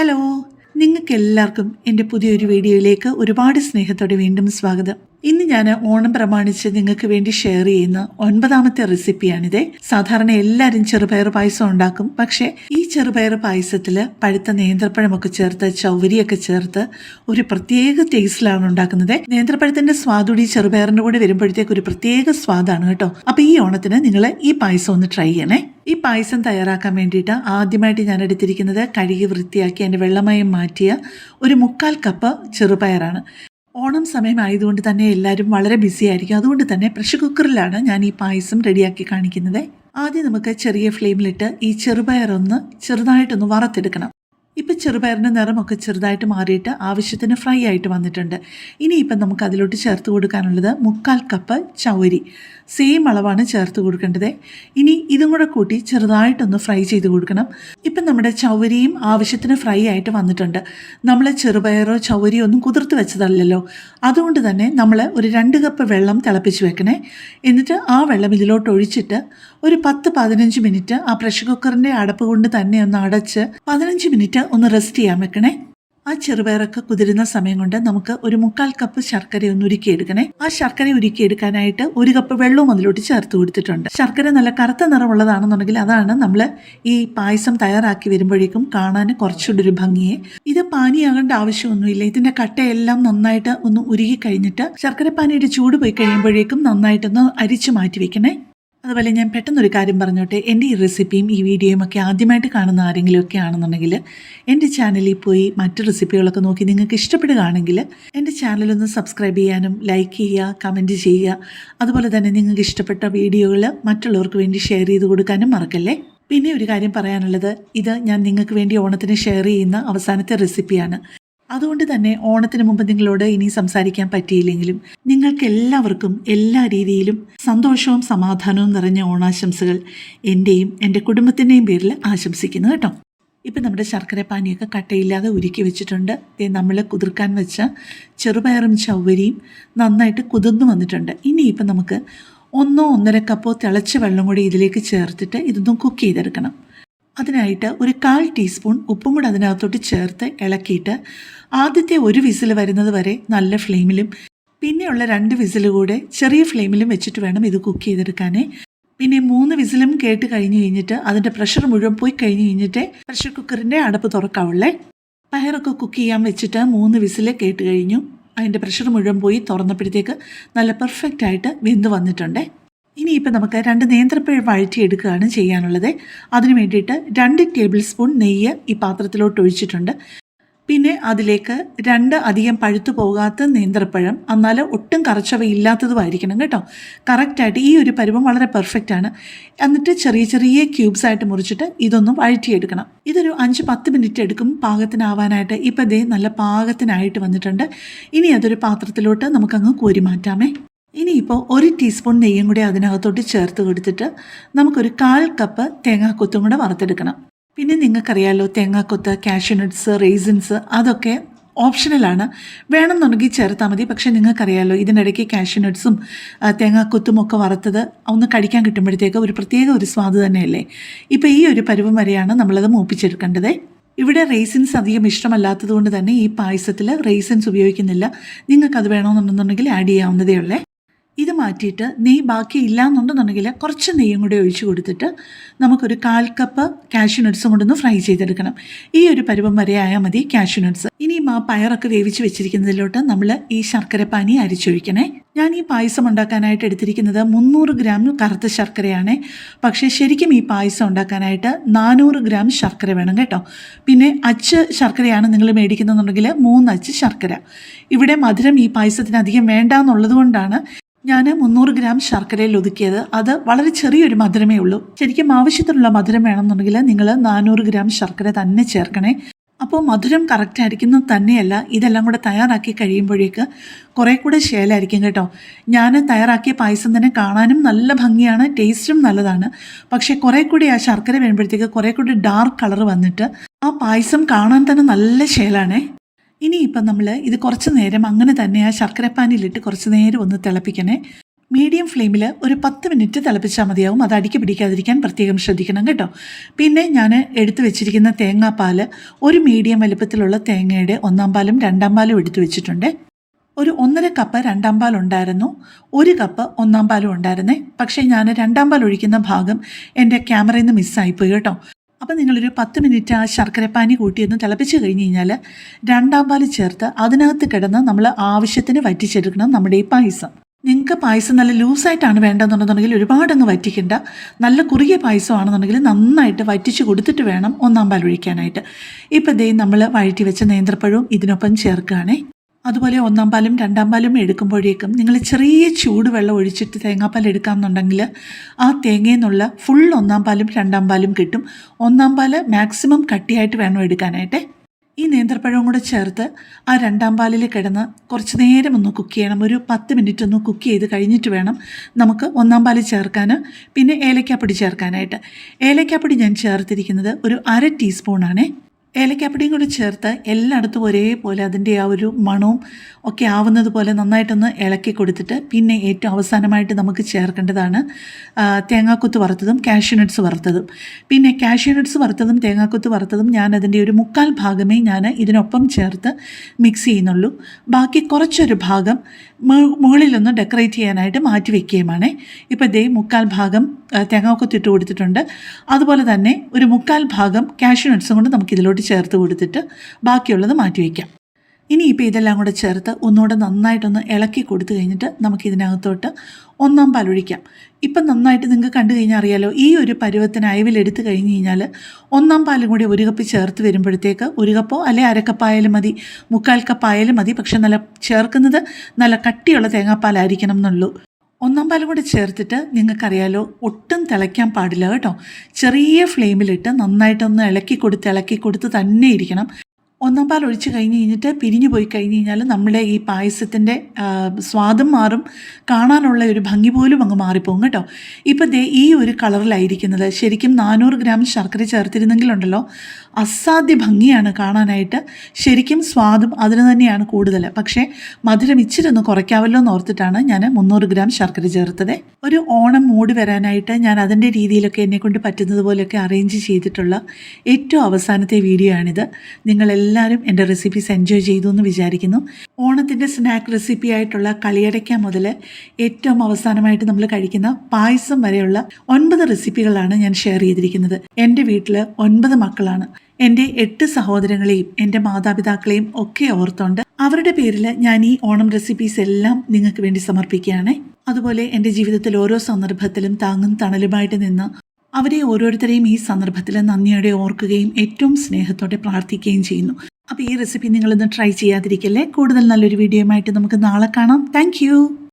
Hello നിങ്ങൾക്കെല്ലാവർക്കും എന്റെ പുതിയൊരു വീഡിയോയിലേക്ക് ഒരുപാട് സ്നേഹത്തോടെ വീണ്ടും സ്വാഗതം. ഇന്ന് ഞാൻ ഓണം പ്രമാണിച്ച് നിങ്ങൾക്ക് വേണ്ടി ഷെയർ ചെയ്യുന്ന ഒൻപതാമത്തെ റെസിപ്പിയാണിത് സാധാരണ എല്ലാവരും ചെറുപയർ പായസം ഉണ്ടാക്കും. പക്ഷേ ഈ ചെറുപയർ പായസത്തിൽ പഴുത്ത നേന്ത്രപ്പഴമൊക്കെ ചേർത്ത് ചൗവരിയൊക്കെ ചേർത്ത് ഒരു പ്രത്യേക ടേസ്റ്റിലാണ് ഉണ്ടാക്കുന്നത്. നേന്ത്രപ്പഴത്തിന്റെ സ്വാദുടി ചെറുപയറിന്റെ കൂടെ വരുമ്പോഴത്തേക്ക് ഒരു പ്രത്യേക സ്വാദാണ് കേട്ടോ. അപ്പോൾ ഈ ഓണത്തിന് നിങ്ങൾ ഈ പായസം ഒന്ന് ട്രൈ ചെയ്യണേ. ഈ പായസം തയ്യാറാക്കാൻ വേണ്ടിയിട്ട് ആദ്യമായിട്ട് ഞാൻ എടുത്തിരിക്കുന്നത് കഴുകി വൃത്തിയാക്കി അതിന്റെ വെള്ളമയം മാറ്റിയ ഒരു മുക്കാൽ കപ്പ് ചെറുപയറാണ്. ഓണം സമയമായതുകൊണ്ട് തന്നെ എല്ലാവരും വളരെ ബിസി ആയിരിക്കും. അതുകൊണ്ട് തന്നെ പ്രഷർ കുക്കറിലാണ് ഞാൻ ഈ പായസം റെഡിയാക്കി കാണിക്കുന്നത്. ആദ്യം നമുക്ക് ചെറിയ ഫ്ലെയിമിലിട്ട് ഈ ചെറുപയറൊന്ന് ചെറുതായിട്ടൊന്ന് വറുത്തെടുക്കണം. ഇപ്പം ചെറുപയറിന്റെ നിറമൊക്കെ ചെറുതായിട്ട് മാറിയിട്ട് ആവശ്യത്തിന് ഫ്രൈ ആയിട്ട് വന്നിട്ടുണ്ട്. ഇനിയിപ്പം നമുക്ക് അതിലോട്ട് ചേർത്ത് കൊടുക്കാനുള്ളത് മുക്കാൽ കപ്പ് ചൗരി സെയിം അളവാണ് ചേർത്ത് കൊടുക്കേണ്ടത്. ഇനി ഇതും കൂടെ കൂട്ടി ചെറുതായിട്ടൊന്ന് ഫ്രൈ ചെയ്ത് കൊടുക്കണം. ഇപ്പം നമ്മുടെ ചൗരിയും ആവശ്യത്തിന് ഫ്രൈ ആയിട്ട് വന്നിട്ടുണ്ട്. നമ്മൾ ചെറുപയറോ ചൗരിയോ ഒന്നും കുതിർത്ത് വെച്ചതല്ലല്ലോ. അതുകൊണ്ട് തന്നെ നമ്മൾ ഒരു രണ്ട് കപ്പ് വെള്ളം തിളപ്പിച്ച് വെക്കണേ. എന്നിട്ട് ആ വെള്ളം ഇതിലോട്ട് ഒഴിച്ചിട്ട് ഒരു പത്ത് പതിനഞ്ച് മിനിറ്റ് ആ പ്രഷർ കുക്കറിന്റെ അടപ്പ് കൊണ്ട് തന്നെ ഒന്ന് അടച്ച് പതിനഞ്ച് മിനിറ്റ് ഒന്ന് റെസ്റ്റ് ചെയ്യാൻ വെക്കണേ. ആ ചെറുപയറൊക്കെ കുതിരുന്ന സമയം കൊണ്ട് നമുക്ക് ഒരു മുക്കാൽ കപ്പ് ശർക്കര ഒന്ന് ഉരുക്കിയെടുക്കണേ. ആ ശർക്കര ഉരുക്കിയെടുക്കാനായിട്ട് ഒരു കപ്പ് വെള്ളവും അതിലോട്ട് ചേർത്ത് കൊടുത്തിട്ടുണ്ട്. ശർക്കര നല്ല കറുത്ത നിറമുള്ളതാണെന്നുണ്ടെങ്കിൽ അതാണ് നമ്മൾ ഈ പായസം തയ്യാറാക്കി വരുമ്പോഴേക്കും കാണാൻ കുറച്ചുകൂടി ഒരു ഭംഗിയെ. ഇത് പാനിയാകേണ്ട ആവശ്യമൊന്നുമില്ല. ഇതിന്റെ കട്ടയെല്ലാം നന്നായിട്ട് ഒന്ന് ഉരുകി കഴിഞ്ഞിട്ട് ശർക്കര പാനിയുടെ ചൂട് പോയി കഴിയുമ്പോഴേക്കും നന്നായിട്ടൊന്ന് അരിച്ചു മാറ്റി വെക്കണേ. അതുപോലെ ഞാൻ പെട്ടെന്നൊരു കാര്യം പറഞ്ഞോട്ടെ. എന്റെ ഈ റെസിപ്പിയും ഈ വീഡിയോയും ഒക്കെ ആദ്യമായിട്ട് കാണുന്ന ആരെങ്കിലും ഒക്കെ ആണെന്നുണ്ടെങ്കിൽ എന്റെ ചാനലിൽ പോയി മറ്റു റെസിപ്പികളൊക്കെ നോക്കി നിങ്ങൾക്ക് ഇഷ്ടപ്പെടുകയാണെങ്കിൽ എന്റെ ചാനലൊന്ന് സബ്സ്ക്രൈബ് ചെയ്യാനും ലൈക്ക് ചെയ്യുക കമന്റ് ചെയ്യുക. അതുപോലെ തന്നെ നിങ്ങൾക്ക് ഇഷ്ടപ്പെട്ട വീഡിയോകൾ മറ്റുള്ളവർക്ക് വേണ്ടി ഷെയർ ചെയ്ത് കൊടുക്കാനും മറക്കല്ലേ? പിന്നെ ഒരു കാര്യം പറയാനുള്ളത്. ഇത് ഞാൻ നിങ്ങൾക്ക് വേണ്ടി ഓണത്തിന് ഷെയർ ചെയ്യുന്ന അവസാനത്തെ റെസിപ്പിയാണ്. അതുകൊണ്ട് തന്നെ ഓണത്തിന് മുമ്പ് നിങ്ങളോട് ഇനി സംസാരിക്കാൻ പറ്റിയില്ലെങ്കിലും നിങ്ങൾക്ക് എല്ലാവർക്കും എല്ലാ രീതിയിലും സന്തോഷവും സമാധാനവും നിറഞ്ഞ ഓണാശംസകൾ എന്റെയും എന്റെ കുടുംബത്തിന്റെയും പേരിൽ ആശംസിക്കുന്നു കേട്ടോ. ഇപ്പം നമ്മുടെ ശർക്കര പാനിയൊക്കെ കട്ടയില്ലാതെ ഉരുക്കി വെച്ചിട്ടുണ്ട്. നമ്മൾ കുതിർക്കാൻ വെച്ച ചെറുപയറും ചവ്വരിയും നന്നായിട്ട് കുതിർന്നു വന്നിട്ടുണ്ട്. ഇനി ഇനിയിപ്പം നമുക്ക് ഒന്നോ ഒന്നര കപ്പോ തിളച്ച വെള്ളം കൂടി ഇതിലേക്ക് ചേർത്തിട്ട് ഇതൊന്നും കുക്ക് ചെയ്തെടുക്കണം. അതിനായിട്ട് ഒരു കാൽ ടീസ്പൂൺ ഉപ്പും കൂടെ അതിനകത്തോട്ട് ചേർത്ത് ഇളക്കിയിട്ട് ആദ്യത്തെ ഒരു വിസിൽ വരുന്നത് വരെ നല്ല ഫ്ലെയിമിലും പിന്നെയുള്ള രണ്ട് വിസിൽ കൂടെ ചെറിയ ഫ്ലെയിമിലും വെച്ചിട്ട് വേണം ഇത് കുക്ക് ചെയ്തെടുക്കാനേ. പിന്നെ മൂന്ന് വിസിലും കേട്ട് കഴിഞ്ഞ് കഴിഞ്ഞിട്ട് അതിന്റെ പ്രഷർ മുഴുവൻ പോയി കഴിഞ്ഞ് കഴിഞ്ഞിട്ട് പ്രഷർ കുക്കറിന്റെ അടപ്പ് തുറക്കാവുള്ളേ. പയറൊക്കെ കുക്ക് ചെയ്യാൻ വെച്ചിട്ട് മൂന്ന് വിസിൽ കേട്ട് കഴിഞ്ഞു. അതിന്റെ പ്രഷർ മുഴുവൻ പോയി തുറന്നപ്പോഴത്തേക്ക് നല്ല പെർഫെക്റ്റ് ആയിട്ട് വെന്ത് വന്നിട്ടുണ്ടേ. ഇനിയിപ്പോൾ നമുക്ക് രണ്ട് നേന്ത്രപ്പഴം വഴറ്റിയെടുക്കുകയാണ് ചെയ്യാനുള്ളത്. അതിന് വേണ്ടിയിട്ട് രണ്ട് ടേബിൾ സ്പൂൺ നെയ്യ് ഈ പാത്രത്തിലോട്ട് ഒഴിച്ചിട്ടുണ്ട്. പിന്നെ അതിലേക്ക് രണ്ട് അധികം പഴുത്തു പോകാത്ത നേന്ത്രപ്പഴം എന്നാൽ ഒട്ടും കറച്ചവയില്ലാത്തതുമായിരിക്കണം കേട്ടോ. കറക്റ്റായിട്ട് ഈ ഒരു പരുവം വളരെ പെർഫെക്റ്റ് ആണ്. എന്നിട്ട് ചെറിയ ചെറിയ ക്യൂബ്സ് ആയിട്ട് മുറിച്ചിട്ട് ഇതൊന്നും വഴറ്റിയെടുക്കണം. ഇതൊരു അഞ്ച് പത്ത് മിനിറ്റ് എടുക്കും പാകത്തിനാവാനായിട്ട്. ഇപ്പം ദേ നല്ല പാകത്തിനായിട്ട് വന്നിട്ടുണ്ട്. ഇനി അതൊരു പാത്രത്തിലോട്ട് നമുക്കങ്ങ് കോരി മാറ്റാമേ. ഇനിയിപ്പോൾ ഒരു ടീസ്പൂൺ നെയ്യും കൂടി അതിനകത്തോട്ട് ചേർത്ത് കൊടുത്തിട്ട് നമുക്കൊരു കാൽ കപ്പ് തേങ്ങാക്കൊത്തും കൂടെ വറുത്തെടുക്കണം. പിന്നെ നിങ്ങൾക്കറിയാലോ തേങ്ങാക്കൊത്ത് കാഷ്യൂനട്ട്സ് റേസിൻസ് അതൊക്കെ ഓപ്ഷണലാണ് വേണമെന്നുണ്ടെങ്കിൽ ചേർത്താൽ മതി. പക്ഷേ നിങ്ങൾക്കറിയാലോ ഇതിനിടയ്ക്ക് കാഷ്യൂനട്ട്സും തേങ്ങാക്കൊത്തും ഒക്കെ വറുത്തത് ഒന്ന് കഴിക്കാൻ കിട്ടുമ്പോഴത്തേക്ക് ഒരു പ്രത്യേക ഒരു സ്വാദ് തന്നെയല്ലേ? ഇപ്പോൾ ഈ ഒരു പരുവം വരെയാണ് നമ്മളത് മൂപ്പിച്ചെടുക്കേണ്ടത്. ഇവിടെ റേസിൻസ് അധികം ഇഷ്ടമല്ലാത്തത് കൊണ്ട് തന്നെ ഈ പായസത്തിൽ റേസിൻസ് ഉപയോഗിക്കുന്നില്ല. നിങ്ങൾക്കത് വേണമെന്നുണ്ടെന്നുണ്ടെങ്കിൽ ആഡ് ചെയ്യാവുന്നതേ ഉള്ളേ. ഇത് മാറ്റിയിട്ട് നെയ്യ് ബാക്കി ഇല്ല എന്നുണ്ടെന്നുണ്ടെങ്കിൽ കുറച്ച് നെയ്യും കൂടി ഒഴിച്ചു കൊടുത്തിട്ട് നമുക്കൊരു കാൽ കപ്പ് കാഷ്യൂ നട്ട്സും കൊണ്ടൊന്ന് ഫ്രൈ ചെയ്തെടുക്കണം. ഈ ഒരു പരുവം വരെ ആയാൽ മതി കാഷ്യൂ നട്ട്സ് ഇനിയും ആ പയറൊക്കെ വേവിച്ച് വെച്ചിരിക്കുന്നതിലോട്ട് നമ്മൾ ഈ ശർക്കര പാനി അരിച്ചൊഴിക്കണേ. ഞാൻ ഈ പായസം ഉണ്ടാക്കാനായിട്ട് എടുത്തിരിക്കുന്നത് മുന്നൂറ് ഗ്രാം കറുത്ത ശർക്കരയാണ്. പക്ഷേ ശരിക്കും ഈ പായസം ഉണ്ടാക്കാനായിട്ട് നാനൂറ് ഗ്രാം ശർക്കര വേണം കേട്ടോ. പിന്നെ അച്ച് ശർക്കരയാണ് നിങ്ങൾ മേടിക്കുന്നതെന്നുണ്ടെങ്കിൽ മൂന്ന് അച്ച് ശർക്കര. ഇവിടെ മധുരം ഈ പായസത്തിന് അധികം വേണ്ട എന്നുള്ളത് കൊണ്ടാണ് ഞാൻ മുന്നൂറ് ഗ്രാം ശർക്കരയിൽ ഒതുക്കിയത്. അത് വളരെ ചെറിയൊരു മധുരമേ ഉള്ളൂ. ശരിക്കും ആവശ്യത്തിനുള്ള മധുരം വേണമെന്നുണ്ടെങ്കിൽ നിങ്ങൾ നാനൂറ് ഗ്രാം ശർക്കര തന്നെ ചേർക്കണേ. അപ്പോൾ മധുരം കറക്റ്റ് ആയിരിക്കുന്നത് തന്നെയല്ല ഇതെല്ലാം കൂടെ തയ്യാറാക്കി കഴിയുമ്പോഴേക്ക് കുറേ കൂടെ ശേലായിരിക്കും കേട്ടോ. ഞാൻ തയ്യാറാക്കിയ പായസം തന്നെ കാണാനും നല്ല ഭംഗിയാണ് ടേസ്റ്റും നല്ലതാണ്. പക്ഷേ കുറേ കൂടി ആ ശർക്കര വരുമ്പോഴത്തേക്ക് കുറേ കൂടി ഡാർക്ക് കളർ വന്നിട്ട് ആ പായസം കാണാൻ തന്നെ നല്ല ശേലാണേ. ഇനിയിപ്പം നമ്മൾ ഇത് കുറച്ച് നേരം അങ്ങനെ തന്നെ ആ ശർക്കരപ്പാനിയിലിട്ട് കുറച്ച് നേരം ഒന്ന് തിളപ്പിക്കണേ. മീഡിയം ഫ്ലെയിമിൽ ഒരു പത്ത് മിനിറ്റ് തിളപ്പിച്ചാൽ മതിയാവും. അത് അടിക്ക് പിടിക്കാതിരിക്കാൻ പ്രത്യേകം ശ്രദ്ധിക്കണം കേട്ടോ. പിന്നെ ഞാൻ എടുത്തു വെച്ചിരിക്കുന്ന തേങ്ങാപ്പാൽ ഒരു മീഡിയം വലുപ്പത്തിലുള്ള തേങ്ങയുടെ ഒന്നാം പാലും രണ്ടാം പാലും എടുത്തു വെച്ചിട്ടുണ്ട്. ഒരു ഒന്നര കപ്പ് രണ്ടാം പാൽ ഉണ്ടായിരുന്നു. ഒരു കപ്പ് ഒന്നാം പാലും ഉണ്ടായിരുന്നേ. പക്ഷേ ഞാൻ രണ്ടാം പാൽ ഒഴിക്കുന്ന ഭാഗം എന്റെ ക്യാമറയിൽ നിന്ന് മിസ്സായിപ്പോയി കേട്ടോ. അപ്പം നിങ്ങളൊരു പത്ത് മിനിറ്റ് ആ ശർക്കരപ്പാനി കൂട്ടിയൊന്ന് തിളപ്പിച്ച് കഴിഞ്ഞ് കഴിഞ്ഞാൽ രണ്ടാം പാൽ ചേർത്ത് അതിനകത്ത് കിടന്ന് നമ്മൾ ആവശ്യത്തിന് വറ്റിച്ചെടുക്കണം നമ്മുടെ ഈ പായസം. നിങ്ങൾക്ക് പായസം നല്ല ലൂസായിട്ടാണ് വേണ്ടതെന്നുണ്ടെന്നുണ്ടെങ്കിൽ ഒരുപാട് വറ്റിക്കേണ്ട. വറ്റിക്കണ്ട നല്ല കുറുകിയ പായസമാണെന്നുണ്ടെങ്കിൽ നന്നായിട്ട് വറ്റിച്ച് കൊടുത്തിട്ട് വേണം ഒന്നാം പാൽ ഒഴിക്കാനായിട്ട്. ഇപ്പം ദേ നമ്മൾ വഴറ്റി വെച്ച നേന്ത്രപ്പഴവും ഇതിനൊപ്പം ചേർക്കുകയാണേ. അതുപോലെ ഒന്നാം പാലും രണ്ടാം പാലും എടുക്കുമ്പോഴേക്കും നിങ്ങൾ ചെറിയ ചൂടുവെള്ളം ഒഴിച്ചിട്ട് തേങ്ങാപ്പാൽ എടുക്കാമെന്നുണ്ടെങ്കിൽ ആ തേങ്ങയിൽ നിന്നുള്ള ഫുൾ ഒന്നാം പാലും രണ്ടാം പാലും കിട്ടും. ഒന്നാം പാൽ മാക്സിമം കട്ടിയായിട്ട് വേണം എടുക്കാനായിട്ട്. ഈ നേന്ത്രപ്പഴവും കൂടെ ചേർത്ത് ആ രണ്ടാം പാലിൽ കിടന്ന് കുറച്ച് നേരം ഒന്ന് കുക്ക് ചെയ്യണം. ഒരു പത്ത് മിനിറ്റ് ഒന്ന് കുക്ക് ചെയ്ത് കഴിഞ്ഞിട്ട് വേണം നമുക്ക് ഒന്നാം പാൽ ചേർക്കാൻ പിന്നെ ഏലക്കാപ്പൊടി ചേർക്കാനായിട്ട്. ഏലക്കാപ്പൊടി ഞാൻ ചേർത്തിരിക്കുന്നത് ഒരു അര ടീസ്പൂണാണേ ഏലക്കാപ്പൊടിയും കൂടി ചേർത്ത് എല്ലായിടത്തും ഒരേപോലെ അതിന്റെ ആ ഒരു മണവും ഒക്കെ ആവുന്നത് പോലെ നന്നായിട്ടൊന്ന് ഇളക്കി കൊടുത്തിട്ട് പിന്നെ ഏറ്റവും അവസാനമായിട്ട് നമുക്ക് ചേർക്കേണ്ടതാണ് തേങ്ങാക്കൊത്ത് വറുത്തതും കാഷ്യൂ നട്ട്സ് വറുത്തതും. പിന്നെ കാഷ്യൂ നട്ട്സ് വറുത്തതും തേങ്ങാക്കൊത്ത് വറുത്തതും ഞാൻ അതിന്റെ ഒരു മുക്കാൽ ഭാഗമേ ഞാൻ ഇതിനൊപ്പം ചേർത്ത് മിക്സ് ചെയ്യുന്നുള്ളൂ. ബാക്കി കുറച്ചൊരു ഭാഗം മുകളിലൊന്ന് ഡെക്കറേറ്റ് ചെയ്യാനായിട്ട് മാറ്റി വയ്ക്കുകയുമാണ് ഇപ്പോൾ ദേ മുക്കാൽ ഭാഗം തേങ്ങാക്കൊത്ത് ഇട്ട് കൊടുത്തിട്ടുണ്ട്. അതുപോലെ തന്നെ ഒരു മുക്കാൽ ഭാഗം കാഷ്യൂ നട്ട്സും കൊണ്ട് നമുക്ക് ഇതിലോട്ട് ചേർത്ത് കൊടുത്തിട്ട് ബാക്കിയുള്ളത് മാറ്റി വയ്ക്കാം. ഇനി ഇപ്പോൾ ഇതെല്ലാം കൂടെ ചേർത്ത് ഒന്നുകൂടെ നന്നായിട്ടൊന്ന് ഇളക്കി കൊടുത്തു കഴിഞ്ഞിട്ട് നമുക്ക് ഇതിനകത്തോട്ട് ഒന്നാം പാൽ ഒഴിക്കാം. ഇപ്പം നന്നായിട്ട് നിങ്ങൾക്ക് കണ്ടു കഴിഞ്ഞാൽ അറിയാലോ ഈ ഒരു പരുവത്തിന് അയവിലെടുത്ത് കഴിഞ്ഞ് കഴിഞ്ഞാൽ ഒന്നാം പാലും കൂടി ഒരു കപ്പ് ചേർത്ത് വരുമ്പോഴത്തേക്ക് ഒരു കപ്പോ അല്ലെ അരക്കപ്പായാലും മതി മുക്കാൽ കപ്പായാലും മതി. പക്ഷെ നല്ല ചേർക്കുന്നത് നല്ല കട്ടിയുള്ള തേങ്ങാപ്പാലായിരിക്കണം എന്നുള്ളൂ. ഒന്നാം പാലും കൂടി ചേർത്തിട്ട് നിങ്ങൾക്കറിയാലോ ഒട്ടും തിളയ്ക്കാൻ പാടില്ല കേട്ടോ. ചെറിയ ഫ്ലെയിമിലിട്ട് നന്നായിട്ടൊന്ന് ഇളക്കി കൊടുത്ത് ഇളക്കി കൊടുത്ത് തന്നെ ഇരിക്കണം. ഒന്നാം പാൽ ഒഴിച്ച് കഴിഞ്ഞ് കഴിഞ്ഞിട്ട് പിരിഞ്ഞു പോയി കഴിഞ്ഞ് കഴിഞ്ഞാൽ നമ്മുടെ ഈ പായസത്തിന്റെ സ്വാദം മാറും. കാണാനുള്ള ഒരു ഭംഗി പോലും അങ്ങ് മാറിപ്പോകും കേട്ടോ. ഇപ്പം ദേ ഈ ഒരു കളറിലായിരിക്കുന്നത് ശരിക്കും നാനൂറ് ഗ്രാം ശർക്കര ചേർത്തിരുന്നെങ്കിലുണ്ടല്ലോ അസാധ്യ ഭംഗിയാണ് കാണാനായിട്ട്. ശരിക്കും സ്വാദും അതിന് തന്നെയാണ് കൂടുതൽ പക്ഷേ മധുരം ഇച്ചിരി ഒന്ന് കുറയ്ക്കാമല്ലോ എന്ന് ഓർത്തിട്ടാണ് ഞാൻ മുന്നൂറ് ഗ്രാം ശർക്കര ചേർത്തത്. ഒരു ഓണം മൂഡ് വരാനായിട്ട് ഞാൻ അതിന്റെ രീതിയിലൊക്കെ എന്നെക്കൊണ്ട് പറ്റുന്നത് പോലെയൊക്കെ അറേഞ്ച് ചെയ്തിട്ടുള്ള ഏറ്റവും അവസാനത്തെ വീഡിയോ ആണിത്. നിങ്ങളെല്ലാവരും എന്റെ റെസിപ്പീസ് എൻജോയ് ചെയ്തു എന്ന് വിചാരിക്കുന്നു. ഓണത്തിന്റെ സ്നാക്ക് റെസിപ്പി ആയിട്ടുള്ള കളിയടയ്ക്ക മുതൽ ഏറ്റവും അവസാനമായിട്ട് നമ്മൾ കഴിക്കുന്ന പായസം വരെയുള്ള ഒൻപത് റെസിപ്പികളാണ് ഞാൻ ഷെയർ ചെയ്തിരിക്കുന്നത്. എന്റെ വീട്ടിൽ ഒൻപത് മക്കളാണ്. എന്റെ എട്ട് സഹോദരങ്ങളെയും എന്റെ മാതാപിതാക്കളെയും ഒക്കെ ഓർത്തുണ്ട് അവരുടെ പേരിൽ ഞാൻ ഈ ഓണം റെസിപ്പീസ് എല്ലാം നിങ്ങൾക്ക് വേണ്ടി സമർപ്പിക്കുകയാണ്. അതുപോലെ എന്റെ ജീവിതത്തിൽ ഓരോ സന്ദർഭത്തിലും താങ്ങും തണലുമായിട്ട് നിന്ന് അവരെ ഓരോരുത്തരെയും ഈ സന്ദർഭത്തിൽ നന്ദിയോടെ ഓർക്കുകയും ഏറ്റവും സ്നേഹത്തോടെ പ്രാർത്ഥിക്കുകയും ചെയ്യുന്നു. അപ്പോൾ ഈ റെസിപ്പി നിങ്ങളൊന്ന് ട്രൈ ചെയ്യാതിരിക്കല്ലേ? കൂടുതൽ നല്ലൊരു വീഡിയോയുമായിട്ട് നമുക്ക് നാളെ കാണാം. താങ്ക്